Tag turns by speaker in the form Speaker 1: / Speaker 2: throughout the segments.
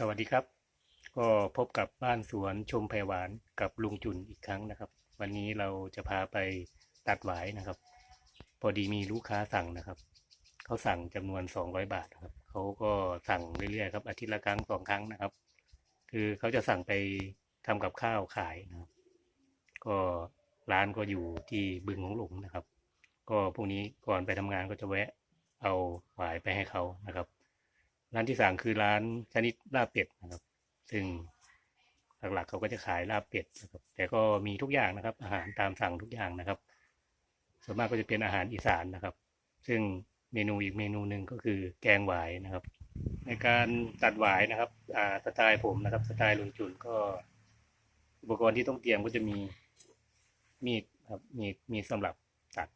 Speaker 1: สวัสดีครับ ก็พบกับบ้านสวนชมไผ่หวานกับลุงจุนอีกครั้งนะครับ วันนี้เราจะพาไปตัดหวายนะครับ พอดีมีลูกค้าสั่งนะครับ เขาสั่งจำนวนสองร้อยบาทครับเขาก็สั่งเรื่อยๆครับอาทิตย์ละครั้งสองครั้งนะครับ คือเขาจะสั่งไปทำกับข้าวขายนะครับ ก็ร้านก็อยู่ที่บึงของหลงนะครับ ก็พวกนี้ก่อนไปทำงานก็จะแวะเอาหวายไปให้เขานะครับ ร้านที่สามคือร้านชนิดลาบเป็ดนะครับ ซึ่งหลักๆเขาก็จะขายลาบเป็ดนะครับ แต่ก็มีทุกอย่างนะครับ อาหารตามสั่งทุกอย่างนะครับ ส่วนมากก็จะเป็นอาหารอีสานนะครับ ซึ่งเมนูอีกเมนูหนึ่งก็คือแกงหวายนะครับ ในการตัดหวายนะครับสไตล์ผมนะครับ สไตล์ลุงจุนก็ อุปกรณ์ที่ต้องเตรียมก็จะมีมีดครับมีดมีสำหรับตัด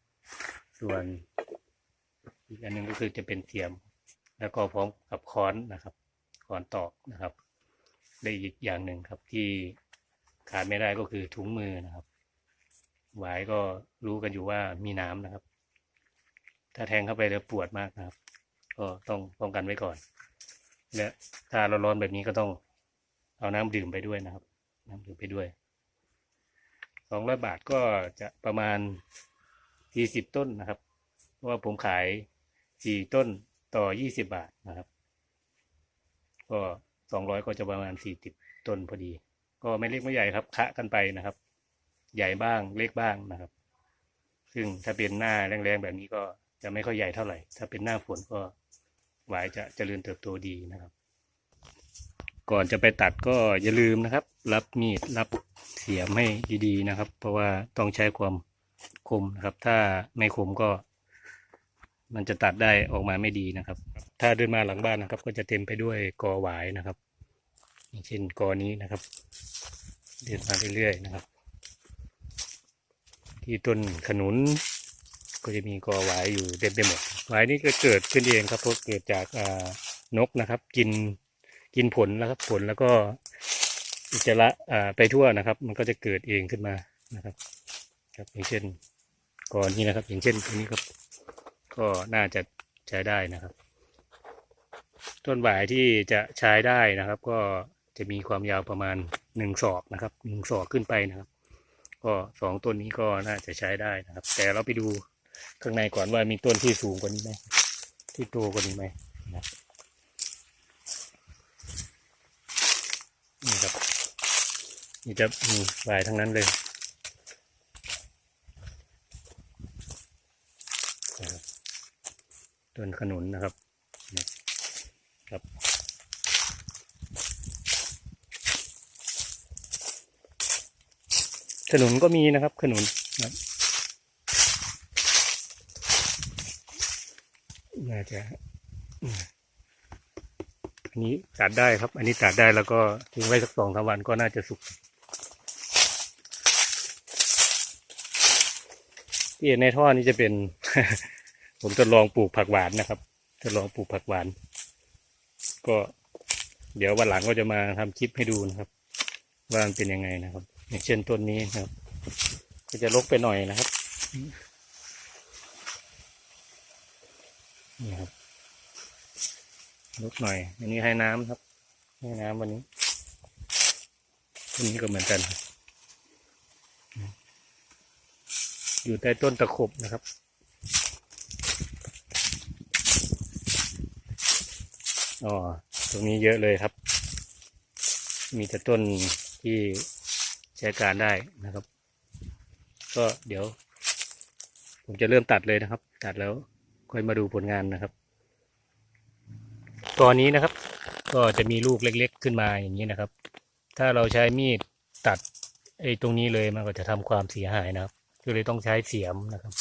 Speaker 1: ส่วนอีกอันหนึ่งก็คือจะเป็นเทียม แล้วก็พร้อมกับค้อนนะครับค้อนตอกนะครับ ได้อีกอย่างหนึ่งครับที่ขาดไม่ได้ก็คือถุงมือนะครับหวายก็รู้กันอยู่ว่ามีน้ำนะครับ ถ้าแทงเข้าไปแล้วปวดมากนะครับ ก็ต้องป้องกันไว้ก่อน และถ้าเราร้อนแบบนี้ก็ต้องเอาน้ำดื่มไปด้วยนะครับ น้ำดื่มไปด้วยสองร้อยบาทก็จะประมาณสี่สิบต้นนะครับ เพราะว่าผมขายสี่ต้น ต่อยี่สิบาทนะครับ ก็สองร้อยก็จะประมาณสี่สิบต้นพอดี ก็ไม่เล็กไม่ใหญ่ครับคะกันไปนะครับ ใหญ่บ้างเล็กบ้างนะครับ ซึ่งถ้าเป็นหน้าแรงๆแบบนี้ก็จะไม่ค่อยใหญ่เท่าไหร่ ถ้าเป็นหน้าฝนก็หวายจะเจริญเติบโตดีนะครับ ก่อนจะไปตัดก็อย่าลืมนะครับ รับมีดรับเสียมให้ดีๆนะครับ เพราะว่าต้องใช้ความคมนะครับ ถ้าไม่คมก็ มันจะตัดได้ออกมาไม่ดีนะครับ ถ้าเดินมาหลังบ้านนะครับ ก็จะเต็มไปด้วยกอหวายนะครับอย่างเช่นกอนี้นะครับ เดินมาเรื่อยๆนะครับ ที่ต้นขนุนก็จะมีกอหวายอยู่เต็มไปหมดหวายนี่ก็เกิดขึ้นเองครับเพราะเกิดจากนกนะครับ กินกินผลแล้วครับผลแล้วก็อุจจาระไปทั่วนะครับ มันก็จะเกิดเองขึ้นมานะครับ ครับอย่างเช่นกอนี้นะครับ อย่างเช่นตัวนี้ครับ ก็น่าจะใช้ได้นะครับ ต้นหวายที่จะใช้ได้นะครับ ก็จะมีความยาวประมาณหนึ่งศอกนะครับหนึ่งศอกขึ้นไปนะครับ ก็สองต้นนี้ก็น่าจะใช้ได้นะครับ แต่เราไปดูข้างในก่อนว่ามีต้นที่สูงกว่านี้ไหมที่โตกว่านี้ไหมนะนี่ครับนี่จะมีหวายทั้งนั้นเลยนะครับ ต้นขนุนนะครับนะครับ ขนุนก็มีนะครับ ขนุนนะน่าจะอันนี้ตัดได้ครับ อันนี้ตัดได้แล้วก็ทิ้งไว้สักสองสามวันก็น่าจะสุกที่เห็นในท่อนี้จะเป็น ผมทดลองปลูกผักหวานนะครับทดลองปลูกผักหวาน ก็เดี๋ยววันหลังก็จะมาทำคลิปให้ดูนะครับ ว่ามันเป็นยังไงนะครับ อย่างเช่นต้นนี้นะครับ ก็จะลกไปหน่อยนะครับนี่ครับลกหน่อย อันนี้ให้น้ำครับ ให้น้ำวันนี้ต้นนี้ก็เหมือนกัน อยู่ใต้ต้นตะขบนะครับ อ๋อตรงนี้เยอะเลยครับ มีแต่ต้นที่ใช้การได้นะครับ ก็เดี๋ยว ผมจะเริ่มตัดเลยนะครับ ตัดแล้วค่อยมาดูผลงานนะครับตอนนี้นะครับ ก็จะมีลูกเล็ก ๆ ขึ้นมาอย่างนี้นะครับ ถ้าเราใช้มีดตัดไอ้ตรงนี้เลยมันก็จะทำความเสียหายนะครับก็เลยต้องใช้เสียมนะครับ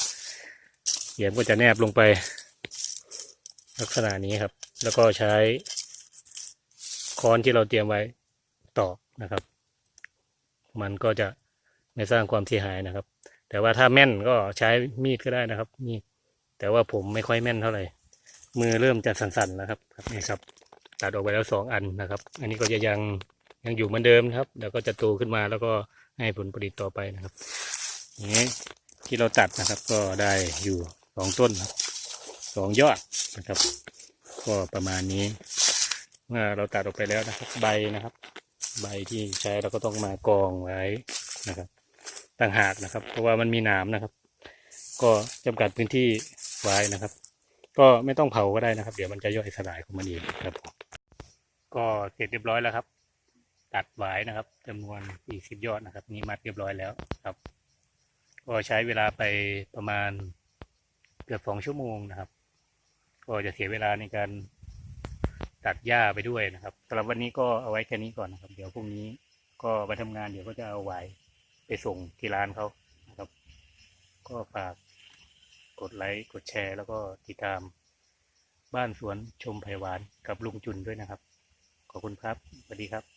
Speaker 1: เสียมก็จะแนบลงไป ลักษณะนี้ครับ แล้วก็ใช้ค้อนที่เราเตรียมไว้ตอกนะครับ มันก็จะไม่สร้างความเสียหายนะครับ แต่ว่าถ้าแม่นก็ใช้มีดก็ได้นะครับ มีดแต่ว่าผมไม่ค่อยแม่นเท่าไหร่ มือเริ่มจะสั่นๆนะครับครับนี่ครับ ตัดออกไปแล้วสองอันนะครับ อันนี้ก็จะยังยังอยู่เหมือนเดิมครับเดี๋ยวก็จะโตขึ้นมาแล้วก็ให้ผลผลิตต่อไปนะครับอย่างนี้ที่เราตัดนะครับก็ได้อยู่สองต้นสองยอดนะครับ ก็ประมาณนี้ เมื่อเราตัดออกไปแล้วนะครับ ใบนะครับ ใบที่ใช้เราก็ต้องมากองไว้นะครับต่างหากนะครับ เพราะว่ามันมีหนามนะครับ ก็จำกัดพื้นที่ไว้นะครับ ก็ไม่ต้องเผาก็ได้นะครับ เดี๋ยวมันจะย่อยสลายของมันเองครับ ก็เสร็จเรียบร้อยแล้วครับ ตัดหวายนะครับจำนวน40ยอดนะครับ นี่มัดเรียบร้อยแล้วครับ ก็ใช้เวลาไปประมาณเกือบสองชั่วโมงนะครับ ก็จะเสียเวลาในการตัดหญ้าไปด้วยนะครับสำหรับวันนี้ก็เอาไว้แค่นี้ก่อนนะครับ เดี๋ยวพรุ่งนี้ก็ไปทำงานเดี๋ยวก็จะเอาหวายไปส่งที่ร้านเขานะครับ ก็ฝากกดไลค์กดแชร์ แล้วก็ติดตามบ้านสวนชมไผ่หวานกับลุงจุนด้วยนะครับ ขอบคุณครับสวัสดีครับ